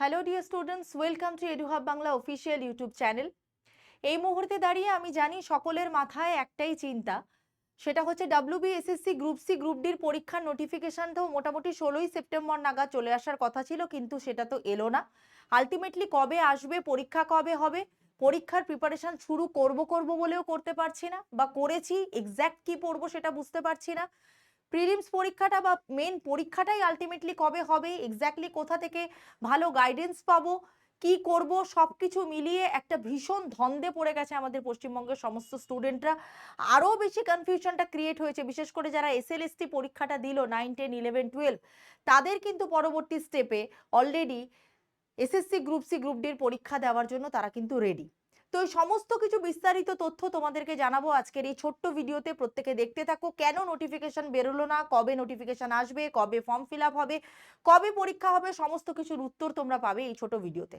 Hello dear students welcome to Eduhub Bangla official YouTube channel এই মুহূর্তে দাঁড়িয়ে আমি জানি সকলের মাথায় একটাই চিন্তা। সেটা হচ্ছে WB SSC group C group ডির পরীক্ষার নোটিফিকেশনটাও মোটামুটি ষোলোই সেপ্টেম্বর নাগাদ চলে আসার কথা ছিল, কিন্তু সেটা তো এলো না। আলটিমেটলি কবে আসবে, পরীক্ষা কবে হবে, পরীক্ষার প্রিপারেশন শুরু করব করব বলেও করতে পারছি না, বা করেছি এক্স্যাক্ট কি পড়ব সেটা বুঝতে পারছি না। প্রিলিমস পরীক্ষাটা বা মেন পরীক্ষাটাই আলটিমেটলি কবে হবে এক্স্যাক্টলি কোথা থেকে ভালো গাইডেন্স পাবো, কি করব সব কিছু মিলিয়ে একটা ভীষণ ধন্দে পড়ে গেছে আমাদের পশ্চিমবঙ্গের সমস্ত স্টুডেন্টরা আরও বেশি কনফিউশনটা ক্রিয়েট হয়েছে, বিশেষ করে যারা এস এসএলএসটি পরীক্ষাটা দিল নাইন টেন ইলেভেন টুয়েলভ তাদের কিন্তু পরবর্তী স্টেপে already SSC group C group ডির পরীক্ষা দেওয়ার জন্য তারা কিন্তু রেডি তো এই সমস্ত কিছু বিস্তারিত তথ্য তোমাদেরকে জানাব আজকের এই ছোট্ট ভিডিওতে। প্রত্যেকে দেখতে থাকো কেন নোটিফিকেশন বেরোলো না, কবে নোটিফিকেশন আসবে, কবে ফর্ম ফিল হবে, কবে পরীক্ষা হবে, সমস্ত কিছুর উত্তর তোমরা পাবে এই ছোট ভিডিওতে।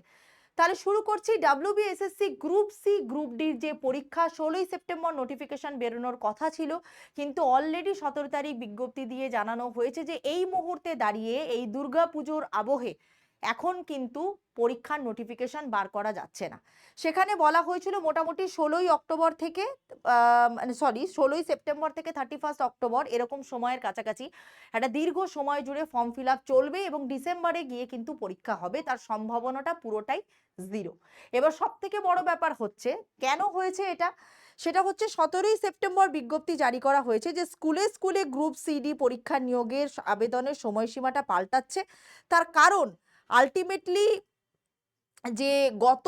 তাহলে শুরু করছি WB SSC group C group ডির যে পরীক্ষা, ষোলোই সেপ্টেম্বর নোটিফিকেশন বেরোনোর কথা ছিল। কিন্তু অলরেডি সতেরো তারিখ বিজ্ঞপ্তি দিয়ে জানানো হয়েছে যে এই মুহূর্তে দাঁড়িয়ে এই দুর্গা পুজোর আবহে এখন কিন্তু পরীক্ষার নোটিফিকেশন বার করা যাচ্ছে না। সেখানে বলা হয়েছিল মোটামুটি ষোলোই অক্টোবর থেকে মানে সরি ষোলোই সেপ্টেম্বর থেকে থার্টি ফার্স্ট অক্টোবর এরকম সময়ের কাছাকাছি একটা দীর্ঘ সময় জুড়ে ফর্ম ফিল চলবে এবং ডিসেম্বরে গিয়ে কিন্তু পরীক্ষা হবে। তার সম্ভাবনাটা পুরোটাই জিরো এবার সব থেকে বড় ব্যাপার হচ্ছে, কেন হয়েছে এটা? সেটা হচ্ছে সতেরোই সেপ্টেম্বর বিজ্ঞপ্তি জারি করা হয়েছে যে স্কুলে স্কুলে গ্রুপ সিডি পরীক্ষা নিয়োগের আবেদনের সময়সীমাটা পাল্টাচ্ছে। তার কারণ আলটিমেটলি যে গত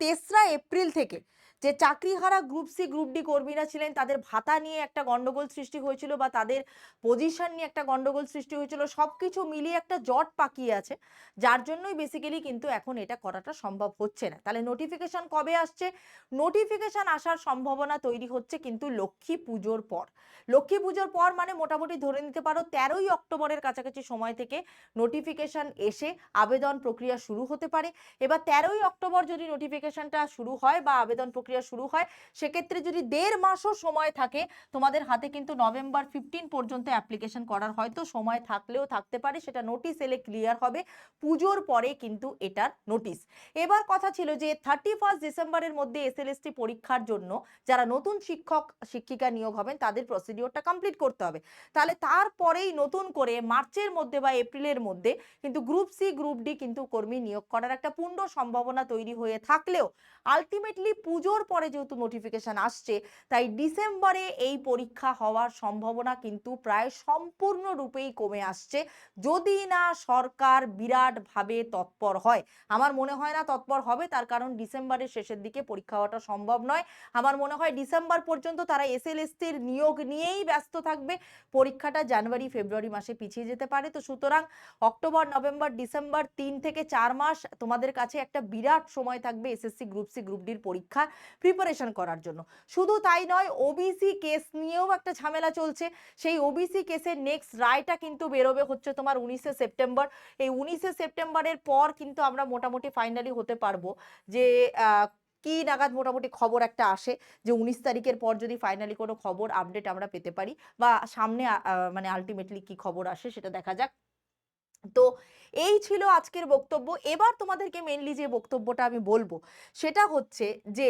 তেসরা এপ্রিল থেকে যে চাকরিহারা গ্রুপ সি গ্রুপ ডি কর্মীরা ছিলেন, তাদের ভাতা নিয়ে একটা গন্ডগোল সৃষ্টি হয়েছিল বা তাদের পজিশন নিয়ে একটা গন্ডগোল সৃষ্টি হয়েছিল সব কিছু মিলিয়ে একটা জট পাকিয়ে আছে, যার জন্যই বেসিক্যালি কিন্তু এখন এটা করাটা সম্ভব হচ্ছে না। তাহলে নোটিফিকেশন কবে আসছে? নোটিফিকেশন আসার সম্ভাবনা তৈরি হচ্ছে কিন্তু লক্ষ্মী পুজোর পর। লক্ষ্মী পুজোর পর মানে মোটামুটি ধরে নিতে পারো তেরোই অক্টোবরের কাছাকাছি সময় থেকে নোটিফিকেশন এসে আবেদন প্রক্রিয়া শুরু হতে পারে। এবার তেরোই অক্টোবর যদি নোটিফিকেশনটা শুরু হয় বা আবেদন প্রক্রিয়া শুরু হয়, সেক্ষেত্রে যদি দেড় মাসও সময় থাকে, তোমাদের হাতে কিন্তু নভেম্বর ফিফটিন পর্যন্ত অ্যাপ্লিকেশন করার হয়তো সময় থাকলেও থাকতে পারে, সেটা নোটিশ এলে ক্লিয়ার হবে, পুজোর পরে কিন্তু এটার নোটিশ এবার কথা ছিল যে থার্টি ফার্স্ট ডিসেম্বরের মধ্যে এস এসএলএসটি পরীক্ষার জন্য যারা নতুন শিক্ষক, শিক্ষিকা নিয়োগ হবেন, তাদের প্রসিডিওরটা কমপ্লিট করতে হবে। তাহলে তারপরেই নতুন করে মার্চের মধ্যে বা এপ্রিলের মধ্যে কিন্তু গ্রুপ সি গ্রুপ ডি কিন্তু কর্মী নিয়োগ করার একটা পূর্ণ সম্ভাবনা তৈরি হয়ে থাকলেও আলটিমেটলি পুজোর পরে যেহেতু নোটিফিকেশন আসছে, তাই ডিসেম্বরে এই পরীক্ষা হওয়ার সম্ভাবনা কিন্তু প্রায় সম্পূর্ণরূপেই কমে আসছে। যদি না সরকার বিরাটভাবে তৎপর হয়, আমার মনে হয় না তৎপর হবে, তার কারণ ডিসেম্বরের শেষের দিকে পরীক্ষা হওয়াটা সম্ভব নয়। আমার মনে হয় ডিসেম্বর পর্যন্ত তারা এসএলএসটির নিয়োগ নিয়েই ব্যস্ত থাকবে। পরীক্ষাটা জানুয়ারি, ফেব্রুয়ারি মাসে পিছিয়ে যেতে পারে। তো সুতরাং অক্টোবর, নভেম্বর, ডিসেম্বর তিন থেকে চার মাস তোমাদের কাছে একটা বিরাট সময় থাকবে এসএসসি গ্রুপ সি, গ্রুপ ডির পরীক্ষা। প্রিপারেশন করার জন্য। শুধু তাই নয় ওবিসি কেস নিয়েও একটা ঝামেলা চলছে। সেই ওবিসি কেসের নেক্সট রায়টা কিন্তু বেরোবে হচ্ছে তোমার উনিশে সেপ্টেম্বর। এই উনিশে সেপ্টেম্বরের পর কিন্তু আমরা মোটামুটি ফাইনালি হতে পারব যে কি নাগাদ মোটামুটি খবর একটা আসে, যে উনিশ তারিখের পর যদি ফাইনালি কোনো খবর আপডেট আমরা পেতে পারি বা সামনে মানে আলটিমেটলি কি খবর আসে সেটা দেখা যাক। তো এই ছিল আজকের বক্তব্য। এবার তোমাদেরকে মেনলি যে বক্তব্যটা আমি বলব, সেটা হচ্ছে যে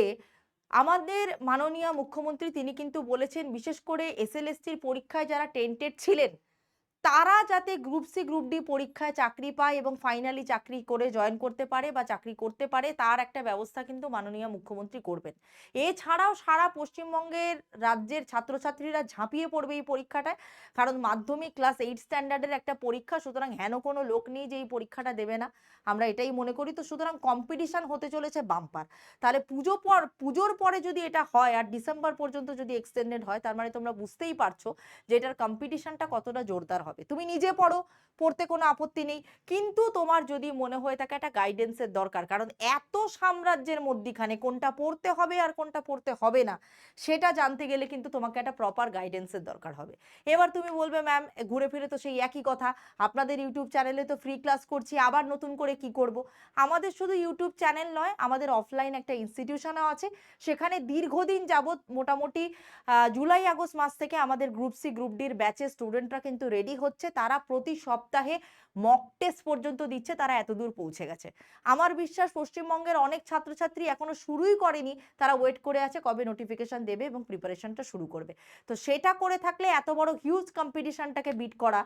আমাদের মাননীয় মুখ্যমন্ত্রী, তিনি কিন্তু বলেছেন, বিশেষ করে এসএলএসটির পরীক্ষায় যারা টেন্টেড ছিলেন তারা যাতে গ্রুপ সি গ্রুপ ডি পরীক্ষায় চাকরি পায় এবং ফাইনালি চাকরি করে জয়েন করতে পারে বা চাকরি করতে পারে, তার একটা ব্যবস্থা কিন্তু মাননীয় মুখ্যমন্ত্রী করবেন। এছাড়াও সারা পশ্চিমবঙ্গের রাজ্যের ছাত্রছাত্রীরা ঝাঁপিয়ে পড়বে এই পরীক্ষাটায়, কারণ মাধ্যমিক ক্লাস এইট স্ট্যান্ডার্ডের একটা পরীক্ষা, সুতরাং হেন কোনো লোক নেই যে এই পরীক্ষাটা দেবে না। আমরা এটাই মনে করি। তো সুতরাং কম্পিটিশান হতে চলেছে বাম্পার তাহলে পুজো পর, পুজোর পরে যদি এটা হয় আর ডিসেম্বর পর্যন্ত যদি এক্সটেন্ডেড হয়, তার মানে তোমরা বুঝতেই পারছ যে এটার কম্পিটিশানটা কতটা জোরদার হবে। তুমি নিজে পড়ো, পড়তে কোনো আপত্তি নেই। কিন্তু তোমার যদি মনে হয়ে থাকে একটা গাইডেন্সের দরকার, কারণ এত সাম্রাজ্যের মধ্যিখানে কোনটা পড়তে হবে আর কোনটা পড়তে হবে না, সেটা জানতে গেলে কিন্তু তোমাকে একটা প্রপার গাইডেন্সের দরকার হবে। এবার তুমি বলবে ম্যাম ঘুরে ফিরে তো সেই একই কথা। আপনাদের ইউটিউব চ্যানেলে তো ফ্রি ক্লাস করছি, আবার নতুন করে কি করব? আমাদের শুধু ইউটিউব চ্যানেল নয়, আমাদের অফলাইন একটা ইনস্টিটিউশনও আছে। সেখানে দীর্ঘদিন যাবৎ মোটামুটি জুলাই আগস্ট মাস থেকে আমাদের গ্রুপ সি গ্রুপ ডির ব্যাচের স্টুডেন্টরা কিন্তু রেডি হচ্ছে তারা প্রতি সপ্তাহে মক টেস্ট পর্যন্ত দিচ্ছে, তারা এতদূর পৌঁছে গেছে। আমার বিশ্বাস পশ্চিমবঙ্গের অনেক ছাত্রছাত্রী এখনও শুরুই করেনি, তারা ওয়েট করে আছে কবে নোটিফিকেশন দেবে এবং প্রিপারেশনটা শুরু করবে। তো সেটা করে থাকলে এত বড় হিউজ কম্পিটিশনটাকে বিট করা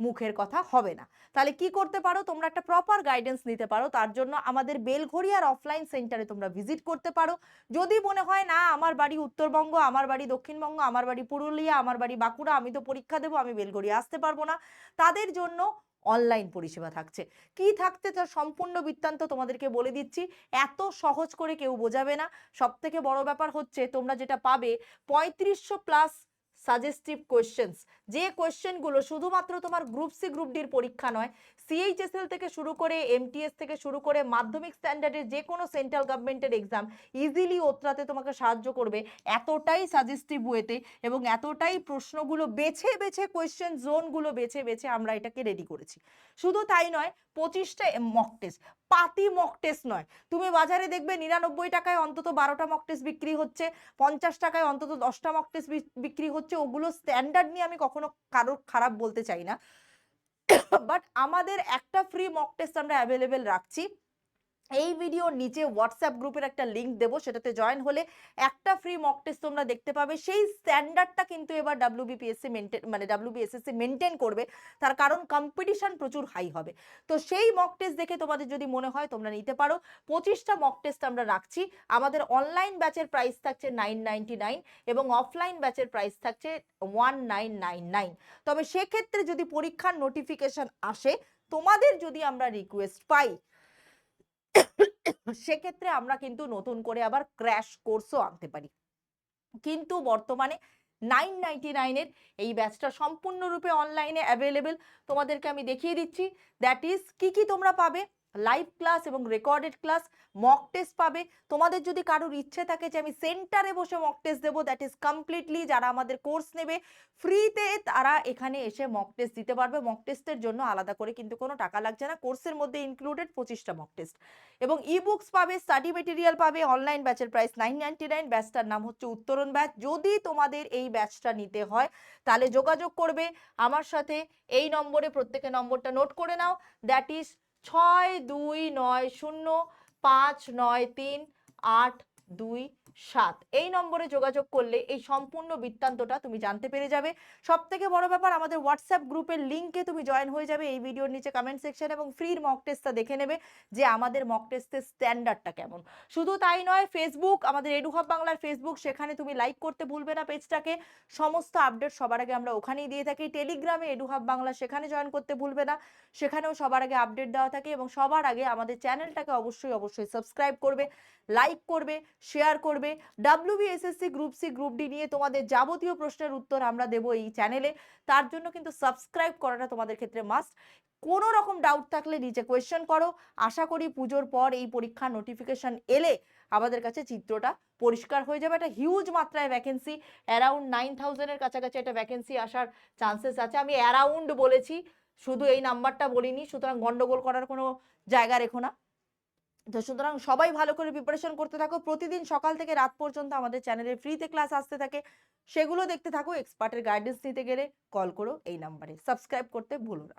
মুখের কথা হবে না। তাহলে কি করতে পারো? তোমরা একটা প্রপার গাইডেন্স নিতে পারো। তার জন্য আমাদের বেলঘড়িয়ার অফলাইন সেন্টারে তোমরা ভিজিট করতে পারো। যদি মনে হয়, না, আমার বাড়ি উত্তরবঙ্গ, আমার বাড়ি দক্ষিণবঙ্গ, আমার বাড়ি পুরুলিয়া, আমার বাড়ি বাঁকুড়া, আমি তো পরীক্ষা দেবো, আমি বেলঘড়িয়া আসতে পারব না। তাদের জন্য অনলাইন পরিষেবা থাকছে। কি থাকতে তার সম্পূর্ণ বৃত্তান্ত তোমাদেরকে বলে দিচ্ছি। এত সহজ করে কেউ বোঝাবে না। সব থেকে বড় ব্যাপার হচ্ছে, তোমরা যেটা পাবে, পঁয়ত্রিশশো প্লাস সাজেস্টিভ কোয়েশ্চেন্স যে কোয়েশ্চেনগুলো শুধুমাত্র তোমার গ্রুপ সি গ্রুপ ডির পরীক্ষা নয় সিএইচএসএল থেকে শুরু করে এমটিএস থেকে শুরু করে মাধ্যমিক স্ট্যান্ডার্ডের যে কোনো সেন্ট্রাল গভর্নমেন্টের এক্সাম ইজিলি ওতরাতে তোমাকে সাহায্য করবে এতটাই সাজেস্টিভ ওয়েতে এবং এতটাই প্রশ্নগুলো বেছে বেছে কোয়েশ্চেন জোনগুলো বেছে বেছে আমরা এটাকে রেডি করেছি। শুধু তাই নয়, পঁচিশটা মক টেস্ট পাতি মক টেস্ট নয়। তুমি বাজারে দেখবে নিরানব্বই টাকায় অন্তত বারোটা মক টেস্ট বিক্রি হচ্ছে, পঞ্চাশ টাকায় অন্তত দশটা মক টেস্ট বিক্রি হচ্ছে ওগুলো স্ট্যান্ডার্ড নিয়ে আমি কখনো কারোর খারাপ বলতে চাই না। বাট আমাদের একটা ফ্রি মক টেস্ট আমরা অ্যাভেলেবেল রাখছি। এই ভিডিওর নিচে হোয়াটসঅ্যাপ গ্রুপের একটা লিংক দেবো, সেটাতে জয়েন হলে একটা ফ্রি মক টেস্ট তোমরা দেখতে পাবে। সেই স্ট্যান্ডার্ডটা কিন্তু এবার ডাব্লিউবিপিএসসি মেনটেন মানে ডাব্লিউবিএসএসসি মেনটেন করবে। তার কারণ কম্পিটিশন প্রচুর হাই হবে। তো সেই মক টেস্ট দেখে তোমাদের যদি মনে হয় তোমরা নিতে পারো। পঁচিশটা মক টেস্ট আমরা রাখছি। আমাদের অনলাইন ব্যাচের প্রাইস থাকছে নাইন নাইনটি নাইন এবং অফলাইন ব্যাচের প্রাইস থাকছে ওয়ান নাইন নাইন নাইন তবে সেক্ষেত্রে যদি পরীক্ষার নোটিফিকেশন আসে, তোমাদের যদি আমরা রিকোয়েস্ট পাই সেক্ষেত্রে আমরা কিন্তু নতুন করে আবার ক্র্যাশ কোর্সও আনতে পারি। কিন্তু বর্তমানে নাইন নাইনটি নাইনের এই ব্যাচটা সম্পূর্ণরূপে অনলাইনে অ্যাভেলেবেল তোমাদেরকে আমি দেখিয়ে দিচ্ছি। দ্যাট ইজ কি কি তোমরা পাবে? লাইভ ক্লাস এবং রেকর্ডেড ক্লাস মক টেস্ট পাবে। তোমাদের যদি কারোর ইচ্ছে থাকে যে আমি সেন্টারে বসে মক টেস্ট দেবো দ্যাট ইজ কমপ্লিটলি যারা আমাদের কোর্স নেবে ফ্রিতে তারা এখানে এসে মক টেস্ট দিতে পারবে। মক টেস্টের জন্য আলাদা করে কিন্তু কোনো টাকা লাগছে না। কোর্সের মধ্যে ইনক্লুডেড পঁচিশটা মক টেস্ট এবং ই বুকস পাবে স্টাডি মেটেরিয়াল পাবে অনলাইন ব্যাচের প্রাইস নাইন নাইনটি নাইন ব্যাচটার নাম হচ্ছে উত্তরণ ব্যাচ যদি তোমাদের এই ব্যাচটা নিতে হয়, তাহলে যোগাযোগ করবে। আমার সাথে এই নম্বরে প্রত্যেকে নম্বরটা নোট করে নাও। দ্যাট ইজ ছয় দুই নয় শূন্য পাঁচ নয় তিন আট দুই সাত। এই নম্বরে যোগাযোগ করলে এই সম্পূর্ণ বৃত্তান্তটা তুমি জানতে পেরে যাবে। সব থেকে বড় ব্যাপার, আমাদের হোয়াটসঅ্যাপ গ্রুপের লিঙ্কে তুমি জয়েন হয়ে যাবে। এই ভিডিওর নিচে কমেন্ট সেকশন এবং ফ্রির মক টেস্টটা দেখে নেবে যে আমাদের মক টেস্টের স্ট্যান্ডার্ডটা কেমন। শুধু তাই নয় ফেসবুক আমাদের এডুহাব বাংলার ফেসবুক সেখানে তুমি লাইক করতে ভুলবে না পেজটাকে। সমস্ত আপডেট সবার আগে আমরা ওখানেই দিয়ে থাকি। টেলিগ্রামে এডুহাব বাংলা সেখানে জয়েন করতে ভুলবে না। সেখানেও সবার আগে আপডেট দেওয়া থাকে এবং সবার আগে আমাদের চ্যানেলটাকে অবশ্যই অবশ্যই সাবস্ক্রাইব করবে লাইক করবে। শেয়ার করবে। WBSSC group C group D নিয়ে তোমাদের যাবতীয় প্রশ্নের উত্তর আমরা দেবো এই চ্যানেলে। তার জন্য কিন্তু সাবস্ক্রাইব করাটা তোমাদের ক্ষেত্রে মাস্ট কোনো রকম ডাউট থাকলে নিচে কোয়েশ্চেন করো। আশা করি পুজোর পর এই পরীক্ষার নোটিফিকেশন এলে আমাদের কাছে চিত্রটা পরিষ্কার হয়ে যাবে। একটা হিউজ মাত্রায় ভ্যাকেন্সি অ্যারাউন্ড নাইন থাউজেন্ডের কাছাকাছি একটা ভ্যাকেন্সি আসার চান্সেস আছে। আমি অ্যারাউন্ড বলেছি, শুধু এই নাম্বারটা বলিনি, সুতরাং গন্ডগোল করার কোনো জায়গা রেখো না। তো সুতরাং সবাই ভালো করে প্রিপারেশন করতে থাকো। প্রতিদিন সকাল থেকে রাত পর্যন্ত আমাদের চ্যানেলে ফ্রিতে ক্লাস আসতে থাকে। সেগুলো দেখতে থাকো এক্সপার্টের গাইডেন্স নিতে গেলে কল করো এই নাম্বারে সাবস্ক্রাইব করতে ভুলো না।